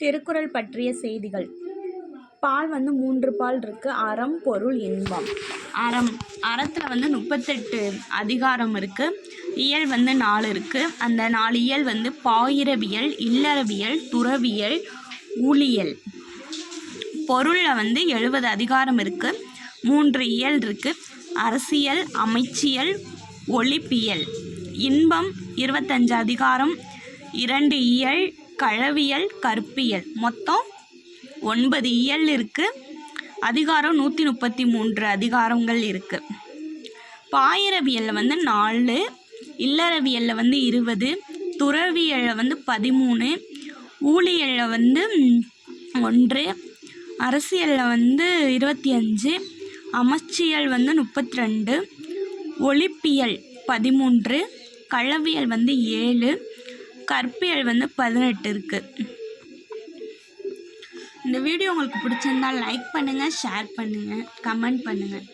திருக்குறள் பற்றிய செய்திகள். பால் வந்து மூன்று பால் இருக்குது அறம் பொருள் இன்பம். அறம். அறத்தில் வந்து முப்பத்தெட்டு அதிகாரம் இருக்குது இயல் வந்து நாலு இருக்குது அந்த நாலு இயல் வந்து பாயிரவியல் இல்லறவியல் துறவியல் ஊழியல். பொருளில் வந்து எழுபது அதிகாரம் இருக்குது மூன்று இயல் இருக்குது அரசியல் அமைச்சியல் ஒளிப்பியல் இன்பம் இருபத்தஞ்சு அதிகாரம். இரண்டு இயல் களவியல் கற்பியல். மொத்தம் ஒன்பது இயல் இருக்குது அதிகாரம் நூற்றி முப்பத்தி மூன்று அதிகாரங்கள் இருக்குது பாயிரவியலில் வந்து நாலு இல்லறவியலில் வந்து இருபது துறவியலில் வந்து பதிமூணு ஊழியலில் வந்து ஒன்று அரசியலில் வந்து இருபத்தி அஞ்சு அமைச்சியல் வந்து முப்பத்தி ரெண்டு ஒளிப்பியல் பதிமூன்று களவியல் வந்து ஏழு கற்பியல் வந்து பதினெட்டு இருக்குது இந்த வீடியோ உங்களுக்கு பிடிச்சிருந்தா லைக் பண்ணுங்கள் ஷேர் பண்ணுங்கள் கமெண்ட் பண்ணுங்கள்